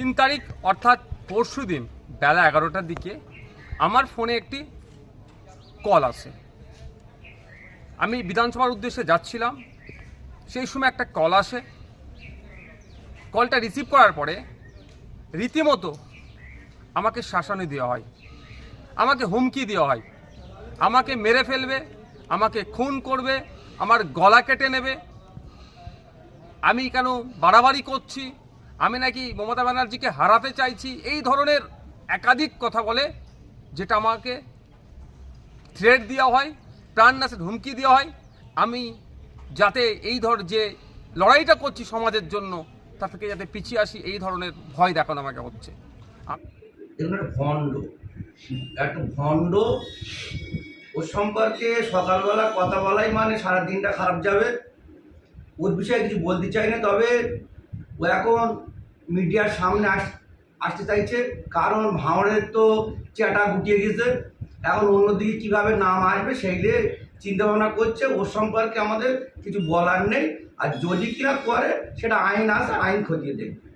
তিন তারিখ অর্থাৎ পরশু দিন, বেলা এগারোটার দিকে আমার ফোনে একটি কল আসে। আমি বিধানসভার উদ্দেশ্যে যাচ্ছিলাম, সেই সময় একটা কল আসে। কলটা রিসিভ করার পরে রীতিমতো আমাকে শাসানি দেওয়া হয়, আমাকে হুমকি দেওয়া হয়, আমাকে মেরে ফেলবে, আমাকে খুন করবে, আমার গলা কেটে নেবে। আমি কেন বাড়াবাড়ি করছি? আমি নাকি মমতা ব্যানার্জিকে হারাতে চাইছি, এই ধরনের একাধিক কথা বলে, যেটা আমাকে থ্রেট দেওয়া হয়, প্রাণ প্রাণনাশের হুমকি দেওয়া হয়। আমি যাতে এই ধর যে লড়াইটা করছি সমাজের জন্য, তা থেকে যাতে পিছিয়ে আসি, এই ধরনের ভয় দেখানো আমাকে হচ্ছে। ভণ্ড। একটা ভণ্ড, ওর সম্পর্কে সকালবেলা কথা বলাই মানে সারা দিনটা খারাপ যাবে। ওর বিষয়ে কিছু বলতে চাই না, তবে ও এখন মিডিয়ার সামনে আস, আসতে চাইছে। কারণ ভাঁড়ের তো চেটা গুটিয়ে গেছে। এখন অন্যদিকে কীভাবে নাম আসবে সেই চিন্তা চিন্তাভাবনা করছে। ওর সম্পর্কে আমাদের কিছু বলার নেই। আর যদি কিনা করে, সেটা আইন আসে, আইন খতিয়ে দেবে